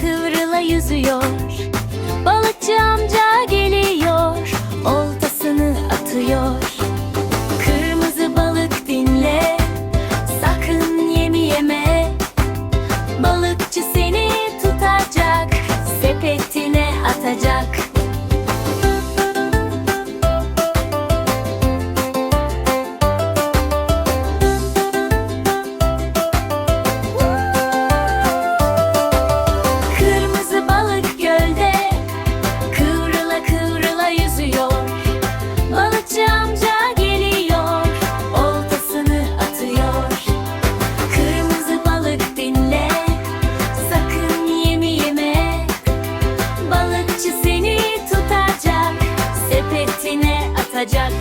kıvrıla yüzüyor. Balıkçı amca geliyor Oltasını atıyor. Kırmızı balık dinle Sakın yemi yeme. Balıkçı seni Sepetine atacak